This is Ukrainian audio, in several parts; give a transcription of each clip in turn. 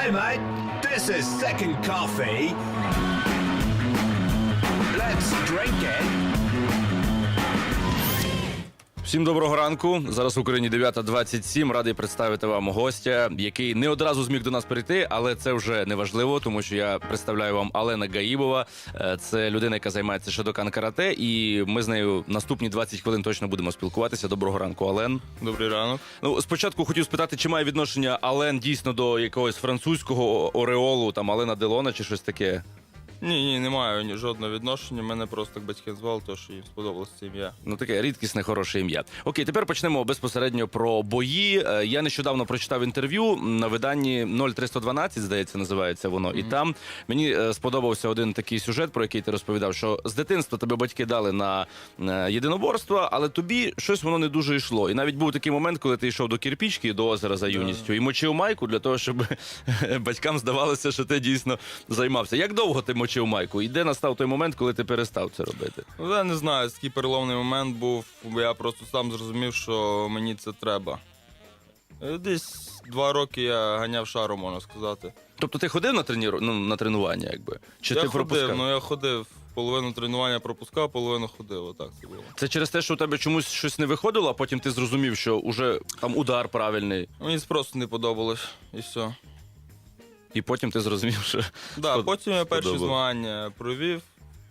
Hey, mate, this is second coffee. Let's drink it. Всім доброго ранку. Зараз в Україні 9.27. Радий представити вам гостя, який не одразу зміг до нас прийти, але це вже не важливо, тому що я представляю вам Алена Гаїбова. Е, Це людина, яка займається шедокан карате, і ми з нею наступні 20 хвилин точно будемо спілкуватися. Доброго ранку, Ален. Добрий ранок. Ну, спочатку хотів спитати, чи має відношення Ален дійсно до якогось французького ореолу, там Алена Делона чи щось таке. Ні, ні, не маю ні жодного відношення. Мене просто так батьки звали, тому що їм сподобалось це ім'я. Ну, таке рідкісне, хороше ім'я. Окей, тепер почнемо безпосередньо про бої. Е, Я нещодавно прочитав інтерв'ю на виданні 0312, здається, називається воно. І там мені е, сподобався один такий сюжет, про який ти розповідав, що з дитинства тебе батьки дали на е, єдиноборство, але тобі щось воно не дуже йшло. І навіть був такий момент, коли ти йшов до кірпічки, до озера за юністю, і мочив майку для того, щоб батькам здавалося, що ти дійсно займався. Як довго ти мочив майку? І де настав той момент, коли ти перестав це робити? Ну, я не знаю, такий переломний момент був. бо Я просто сам зрозумів, що мені це треба. Е, Десь два роки я ганяв шару, можна сказати. Тобто ти ходив на треніру... ну, на тренування, якби? Чи я ти ходив, пропускав? ну я ходив. Половину тренування пропускав, половину ходив. Отак це було. Це через те, що у тебе чомусь щось не виходило, а потім ти зрозумів, що уже там удар правильний, Мені просто не подобалось і все. І потім ти зрозумів, що Да, потім я перші змагання провів,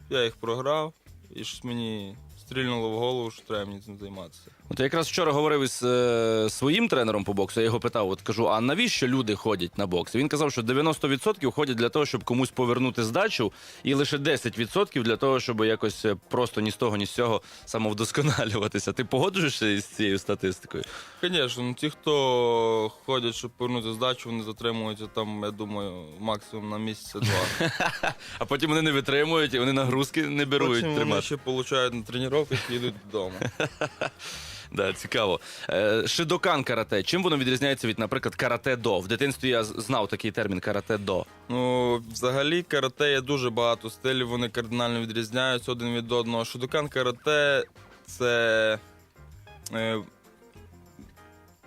я їх програв, і щось мені стрільнуло в голову, що треба мені цим займатися. От я якраз вчора говорив із е, своїм тренером по боксу. Я його питав: от кажу: а навіщо люди ходять на бокс? Він казав, що 90% ходять для того, щоб комусь повернути здачу, і лише 10% для того, щоб якось е, просто ні з того, ні з цього самовдосконалюватися. Ти погоджуєшся із цією статистикою? Звісно, ну ті, хто ходять, щоб повернути здачу, вони затримуються там, я думаю, максимум на місяця-два. А потім вони не витримують і вони нагрузки не беруть Потім вони тримати. ще получають на тренуваннях і йдуть додому. Да, цікаво. Е, шидокан карате. Чим воно відрізняється від, наприклад, карате до? В дитинстві я знав такий термін карате до. Ну, взагалі, карате є дуже багато стилів, вони кардинально відрізняються один від одного. Шудокан карате це. е,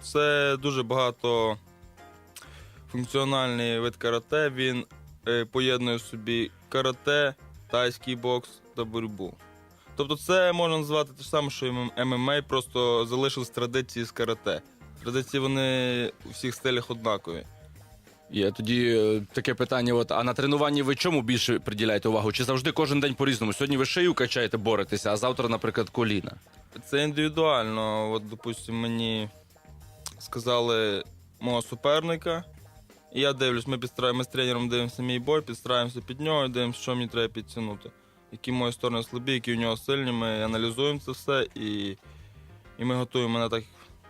Це дуже багато функціональний вид карате. Він е, поєднує в собі карате, тайський бокс та боротьбу. Тобто це можна назвати те ж саме, що і ММА, просто залишились традиції з карате. Традиції вони у всіх стилях однакові. Є тоді е, таке питання: от, а на тренуванні ви чому більше приділяєте увагу? Чи завжди кожен день по-різному? Сьогодні ви шию качаєте, боретеся, а завтра, наприклад, коліна. Це індивідуально. От, допустимо, мені сказали мого суперника, і я дивлюсь, ми, підстра... ми з тренером дивимося мій бой, підстраємося під нього і дивимося, що мені треба підтягнути. Які мої сторони слабі, які у нього сильні, ми аналізуємо це все і, і ми готуємо мене так,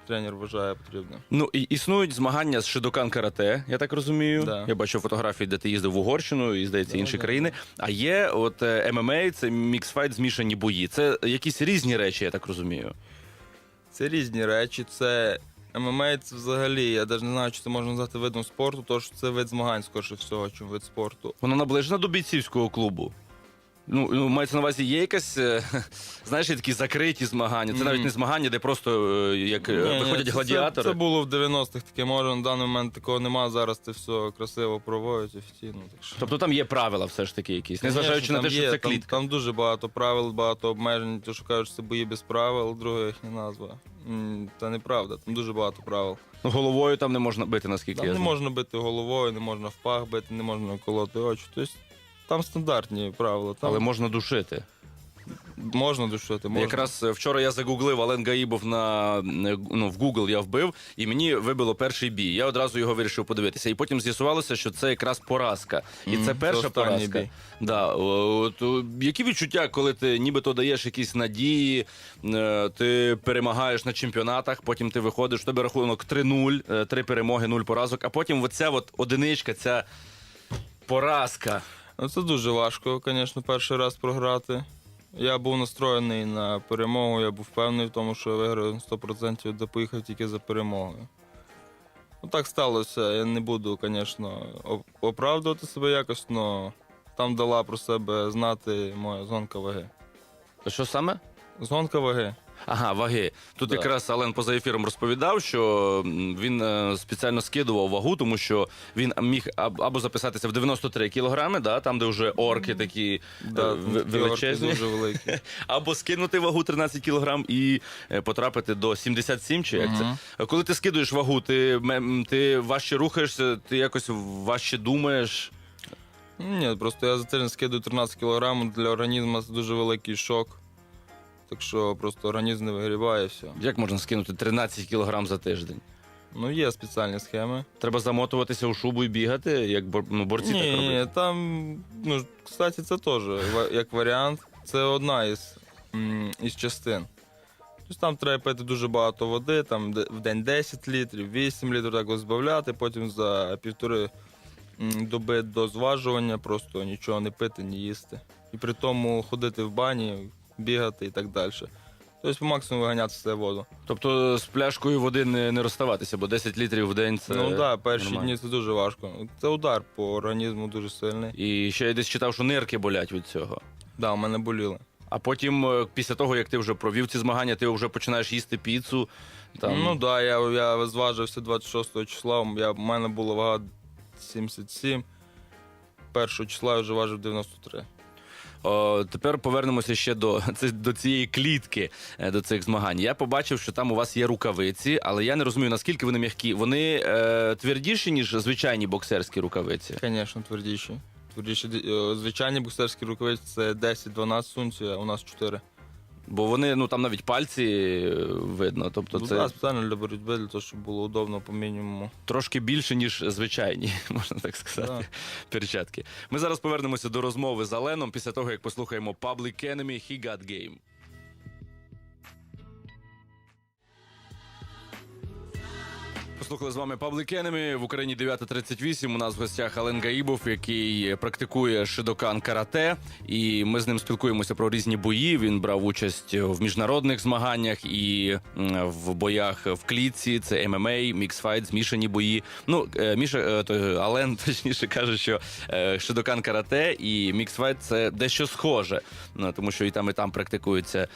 тренер вважає потрібно. Ну і існують змагання з шидокан карате, я так розумію. Да. Я бачу фотографії, де ти їздив в Угорщину і здається Да, інші да, країни. А є от е, ММА, це міксфайт, змішані бої. Це якісь різні речі, я так розумію. Це різні речі, це ММА це взагалі, я навіть не знаю, чи це можна назвати видом спорту, тому що це вид змагань, скоріше всього, чим вид спорту. Воно наближено до бійцівського клубу. Ну, ну, мається на увазі, є якась, е, знаєш, є такі закриті змагання. Це навіть не змагання, де просто е, як е, Ні, ні, виходять це- гладіатори. Це, це було в 90-х таке, може на даний момент такого нема. Зараз це все красиво проводять офіційно. Так що. Тобто там є правила все ж таки якісь, незважаючи на те, там що є, це там, клітка. Там дуже багато правил, багато обмежень. Ті, що кажуть, що це бої без правил, друге їхня назва. М, Та неправда, там дуже багато правил. Ну, Головою там не можна бити, наскільки Там я не знаю. можна бити головою, не можна в пах бити, не можна колоти очі. Тобто там стандартні правила. Там Але можна душити. можна душити, можна. Якраз е, вчора я загуглив Ален Гаїбов на е, ну, в Google я вбив, і мені вибило перший бій. Я одразу його вирішив подивитися. І потім з'ясувалося, що це якраз поразка. І Мгм, це це перша останній поразка. бій. Да, о, от, о, які відчуття, коли ти нібито даєш якісь надії, е, ти перемагаєш на чемпіонатах, потім ти виходиш, в тебе рахунок 3-0, е, три перемоги, 0 поразок, а потім оця от одиничка, ця поразка. Ну, Це дуже важко, звісно, перший раз програти. Я був настроєний на перемогу, я був впевнений в тому, що я виграю 100%, де поїхав тільки за перемогою. Ну так сталося. Я не буду, звісно, оправдувати себе якось, але там дала про себе знати моя згонка ваги. Що саме? Згонка ваги. Ага, ваги. Тут Да. якраз Ален поза ефіром розповідав, що м, він е, спеціально скидував вагу, тому що він міг аб- або записатися в 93 кілограми, да, там, де вже орки такі е, Да, в- орки величезні, дуже великі. або скинути вагу 13 кілограм і е, потрапити до 77, чи як Мгм. це. Коли ти скидуєш вагу, ти, м- ти важче рухаєшся, ти якось важче думаєш. Ні, просто я за тиждень скидаю 13 кг, для організму це дуже великий шок. Так що просто організм не вигрібає все. Як можна скинути 13 кілограм за тиждень? Ну, є спеціальні схеми. Треба замотуватися у шубу і бігати, як бор- ну, борці так Ні, роблять. там, ну, кстати, це теж ва- як варіант. Це одна із, м, із частин. Тобто там треба пити дуже багато води, там де- в день 10 літрів, 8 літрів так збавляти, потім за півтори м, доби до зважування просто нічого не пити, не їсти. І при тому ходити в бані, бігати і так далі. Тобто по максимуму виганяти все воду. Тобто з пляшкою води не, не розставатися, бо 10 літрів в день це. ну так, да, перші нормально. дні це дуже важко. Це удар по організму дуже сильний. І ще я десь читав, що нирки болять від цього. Да, у мене боліли. А потім, е, після того, як ти вже провів ці змагання, ти вже починаєш їсти піцу. Там... Ну так, да, я, я зважився 26 числа, я, у мене була вага 77. Першого числа я вже важив 93. О, тепер повернемося ще до, це- до цієї клітки, е, до цих змагань. Я побачив, що там у вас є рукавиці, але я не розумію, наскільки вони м'які. Вони е, твердіші, ніж звичайні боксерські рукавиці. Звісно, твердіші. Твердіші. Е, Звичайні боксерські рукавиці це 10-12 сунців, а у нас 4. Бо вони, ну там навіть пальці е, видно. Тобто Ну, це да, спеціально для боротьби, для того, щоб було удобно по мінімуму. трошки більше, ніж звичайні, можна так сказати, перчатки. Ми зараз повернемося до розмови з Аленом після того, як послухаємо Public Enemy He Got Game. Послухали з вами Enemy. В Україні 9.38. У нас в гостях Ален Гаїбов, який практикує шидокан карате. І ми з ним спілкуємося про різні бої. Він брав участь в міжнародних змаганнях і в боях в клітці. Це ММА, міксфайт, змішані бої. Ну, е, Міша, е, то, Ален точніше каже, що е, шидокан карате і міксфайт це дещо схоже, Ну, тому що і там, і там практикуються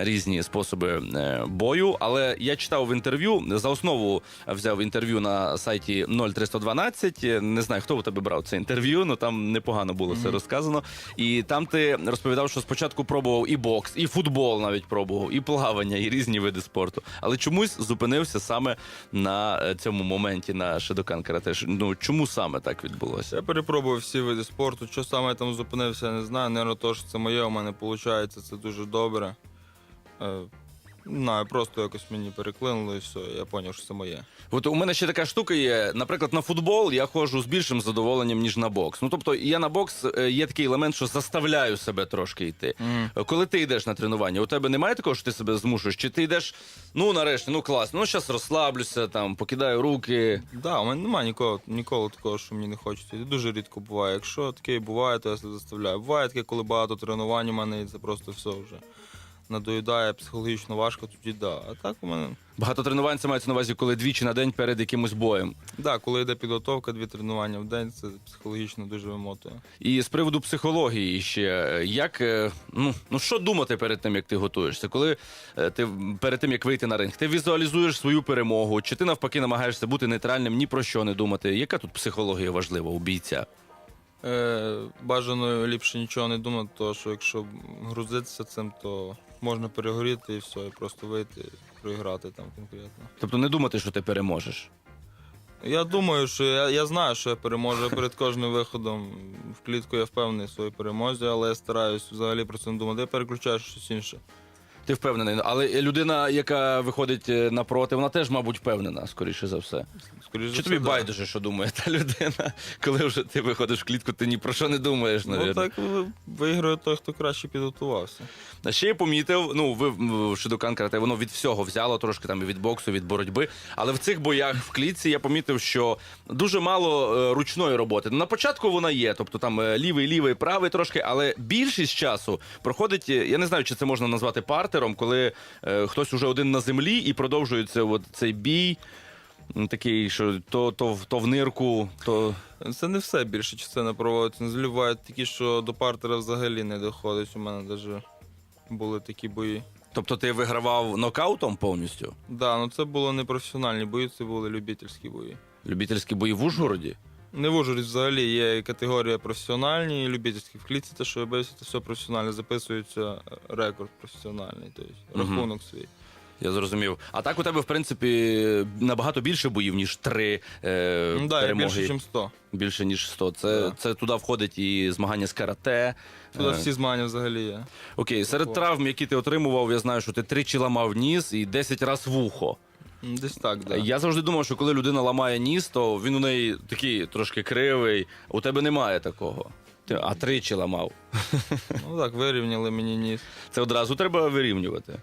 різні способи бою. Але я читав в інтерв'ю за основу взяв інтерв'ю на сайті 0312. Не знаю, хто у тебе брав це інтерв'ю, але там непогано було все розказано. І там ти розповідав, що спочатку пробував і бокс, і футбол навіть пробував, і плавання, і різні види спорту. Але чомусь зупинився саме на е, цьому моменті на Шедокан карате. Ну чому саме так відбулося? Я перепробував всі види спорту. Що саме я там зупинився, я не знаю. Наверно, то, що це моє, у мене виходить, це дуже добре. Не знаю, просто якось мені переклинуло і все, я зрозумів, що це моє. От у мене ще така штука є. Наприклад, на футбол я ходжу з більшим задоволенням, ніж на бокс. Ну тобто, я на бокс е, є такий елемент, що заставляю себе трошки йти. Е, Коли ти йдеш на тренування, у тебе немає такого, що ти себе змушуєш? Чи ти йдеш, ну нарешті, ну класно, ну зараз розслаблюся, там покидаю руки. Да, у мене немає ніколи, ніколи такого, що мені не хочеться. І Дуже рідко буває. Якщо таке і буває, то я себе заставляю. Буває таке, коли багато тренувань у мене, і це просто все вже надоїдає психологічно важко, тоді да. А так у мене. Багато тренувань це мається на увазі, коли двічі на день перед якимось боєм. Да, коли йде підготовка, дві тренування в день, це психологічно дуже вимотує. І з приводу психології ще як е, ну, ну що думати перед тим, як ти готуєшся? Коли е, ти перед тим як вийти на ринг, ти візуалізуєш свою перемогу, чи ти навпаки намагаєшся бути нейтральним, ні про що не думати? Яка тут психологія важлива у бійця? Е, бажано ліпше нічого не думати, тому що якщо грузитися цим, то можна перегоріти і все, і просто вийти, проіграти там конкретно. Тобто не думати, що ти переможеш. Я думаю, що я, я знаю, що я переможу перед кожним виходом в клітку. Я впевнений в своїй перемозі, але я стараюсь взагалі про це не думати. Я переключаю щось інше. Ти впевнений, але людина, яка виходить е, напроти, вона теж, мабуть, впевнена, скоріше за все. Скоріше Чи за тобі все, байдуже, що думає та людина, коли вже ти виходиш в клітку, ти ні про що не думаєш, Ну так виграє той, хто краще підготувався. А ще я помітив, ну ви в Шидокан карате, воно від всього взяло трошки там і від боксу, від боротьби. Але в цих боях в клітці я помітив, що дуже мало е, ручної роботи. На початку вона є, тобто там е, лівий, лівий, правий трошки, але більшість часу проходить. Я не знаю, чи це можна назвати партером, коли е, хтось уже один на землі і продовжується от цей бій. Такий, що то, то, в- то в нирку, то Це не все більше частина проводиться. Не зливають такі, що до партера взагалі не доходить. У мене навіть були такі бої. Тобто ти вигравав нокаутом повністю? Да, ну це було не професіональні бої, це були любительські бої. Любительські бої в Ужгороді? Не в Ужгороді взагалі є категорія професіональні і любительські. В клітці те, що я бився, це все професіонально. Записується рекорд професіональний, тобто Мгм. рахунок свій. Я зрозумів. А так у тебе, в принципі, набагато більше боїв, ніж три е, Ну да, я перемоги. більше, ніж 100. Більше, ніж 100. Це, Да. це туди входить і змагання з карате. Туди Е, всі змагання взагалі є. Окей, серед травм, які ти отримував, я знаю, що ти тричі ламав ніс і 10 разів вухо. Десь так, да. Я завжди думав, що коли людина ламає ніс, то він у неї такий трошки кривий. У тебе немає такого. Ти, а тричі ламав. Ну так, вирівняли мені ніс. Це одразу треба вирівнювати.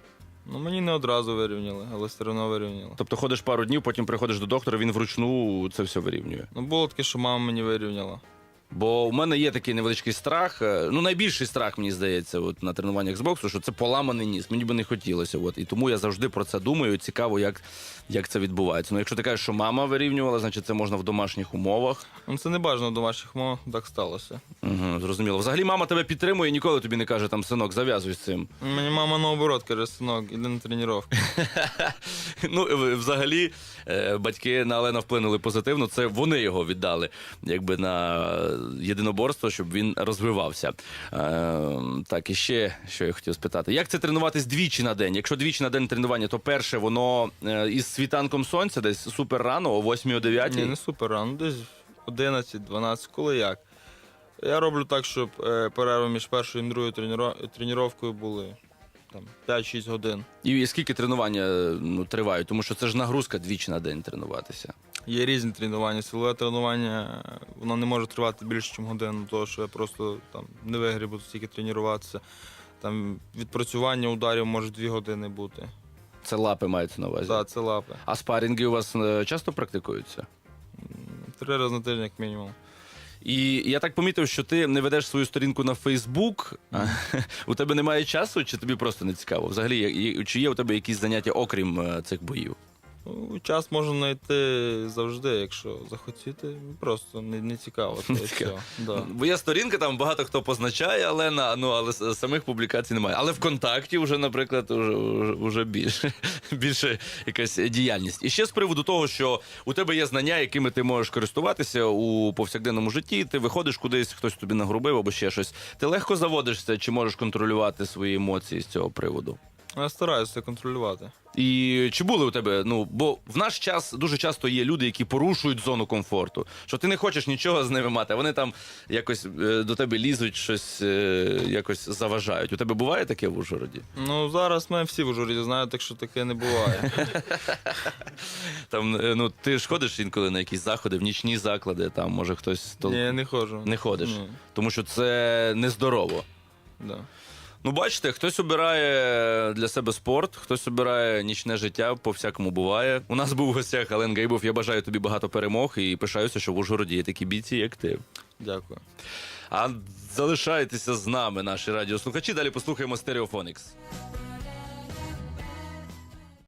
Ну мені не одразу вирівняли, але все одно вирівняли. Тобто ходиш пару днів, потім приходиш до доктора, він вручну це все вирівнює. Ну було таке, що мама мені вирівняла. Бо у мене є такий невеличкий страх. е, Ну, найбільший страх, мені здається, от на тренуваннях з боксу, що це поламаний ніс. Мені би не хотілося. От. І тому я завжди про це думаю. Цікаво, як, як це відбувається. Ну, якщо ти кажеш, що мама вирівнювала, значить це можна в домашніх умовах. Ну це не бажано в домашніх мовах, так сталося. Угу, зрозуміло. Взагалі мама тебе підтримує ніколи тобі не каже, там, синок, зав'язуй з цим. Мені мама наоборот каже, синок, іди на тренування. Ну, взагалі, е, батьки на Олена вплинули позитивно. Це вони його віддали, якби на єдиноборство, щоб він розвивався. Е, так, і ще що я хотів спитати: як це тренуватись двічі на день? Якщо двічі на день тренування, то перше воно е, із світанком сонця, десь супер рано, о 8 о 9 Ні, не супер рано, десь 11-12, коли як. Я роблю так, щоб е, перерви між першою і другою тренуванням були там 5-6 годин. І скільки тренування е, ну, тривають? Тому що це ж нагрузка двічі на день тренуватися. Є різні тренування. Силове тренування воно не може тривати більше, ніж годину, тому що я просто там не вигрібу стільки тренуватися. Там відпрацювання ударів може 2 години бути. Це лапи мається на увазі. Так, це лапи. А спарінги у вас е, часто практикуються? Три рази на тиждень, як мінімум. І я так помітив, що ти не ведеш свою сторінку на Фейсбук. У тебе немає часу, чи тобі просто не цікаво? Взагалі, чи є у тебе якісь заняття, окрім е, цих боїв? Ну, час можна знайти завжди, якщо захотіти. Просто не, не цікаво. Це цікаво. все. Да. Бо є сторінка, там багато хто позначає, але на ну але с- самих публікацій немає. Але ВКонтакті вже, наприклад, уже, уже, уже більше, більше якась діяльність. І ще з приводу того, що у тебе є знання, якими ти можеш користуватися у повсякденному житті. Ти виходиш кудись, хтось тобі нагрубив або ще щось. Ти легко заводишся, чи можеш контролювати свої емоції з цього приводу? Я стараюся це контролювати. І чи були у тебе? Ну бо в наш час дуже часто є люди, які порушують зону комфорту. Що ти не хочеш нічого з ними мати, а вони там якось е, до тебе лізуть, щось е, якось заважають. У тебе буває таке в Ужгороді? Ну зараз ми всі в Ужгороді знають, так що таке не буває. Там е, ну ти ж ходиш інколи на якісь заходи, в нічні заклади, там може хтось то Ні, я не ходжу. не ходиш, Ні, тому що це нездорово. да. Ну, бачите, хтось обирає для себе спорт, хтось обирає нічне життя, по всякому буває. У нас був в гостях Ален Гейбов. Я бажаю тобі багато перемог і пишаюся, що в Ужгороді є такі бійці, як ти. Дякую. А залишайтеся з нами, наші радіослухачі. Далі послухаємо Стереофонікс.